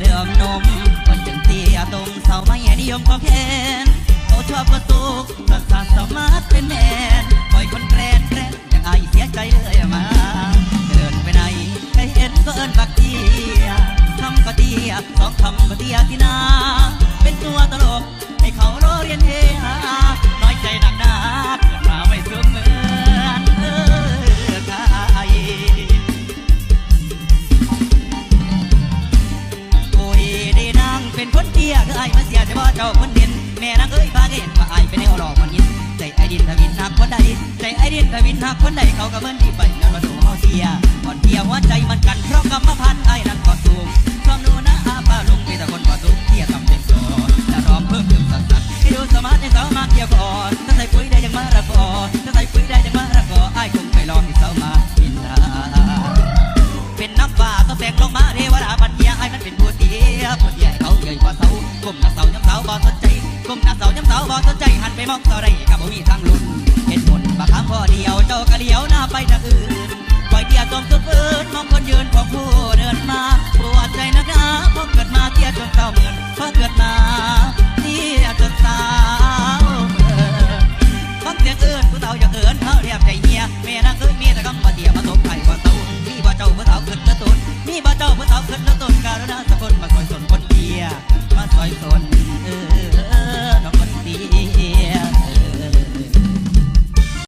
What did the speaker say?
เริ่มนมคนจึงเตียตรงเสาไม้นิยมของแคนเขาชอบประตูกภาษาสมาร์ทเป็นแมนปล่อยคนแกรนแกรนยังไอายเสียใจเลยมา เดินไปไหนใครเห็นก็เอินปักเตียคำก็เตียสองคำก็เตียที่น ลียคือไอ้มาเสียจะบ่เจ้าคนเดิน แม่นางเอ้ยพาเห็นว่าไอ้เป็นแนวหลอกมันยินใจไอ้ดินทวินหักคนใดใจไอ้ดินทวินหักคนใดเขาก็เบิ่นที่ไปแล้วก็ดูเฮาเสียก่อนเดียวหัวใจมันกันเพราะกรรม ก้มหน้าเสาย้ำเสาบ่สนใจก้มหน้าเสาย้ำเสาบ่สนใจหันไปมองเสาใดกับบ่มีทางลุ้นเห็นหมดบักคำพ่อเดียวเจ้าก็เลี้ยวหน้าไปทางอื่นปล่อยเตี้ยตมตุบอื่นมองคนยืนของผู้เดินมาปวดใจนักหนาเพราะเกิดมาเตี้ยจนเศร้าเหมือนเพราะเกิดมาเตี้ยจนสาวเหมือนฟังเสียงเอิญผู้เฒ่าอยากเอิญเขาเรียบใจเฮียแม่นางเอ้ยมีแต่คำว่าเดียมาตบไข่ว่าเต่ามีบ่เจ้าผู้เฒ่าขึ้นละตุนมีบ่เจ้าผู้เฒ่าขึ้นละตุนการุณาสกุลมา ซอยสนคนเดียมาซอยสน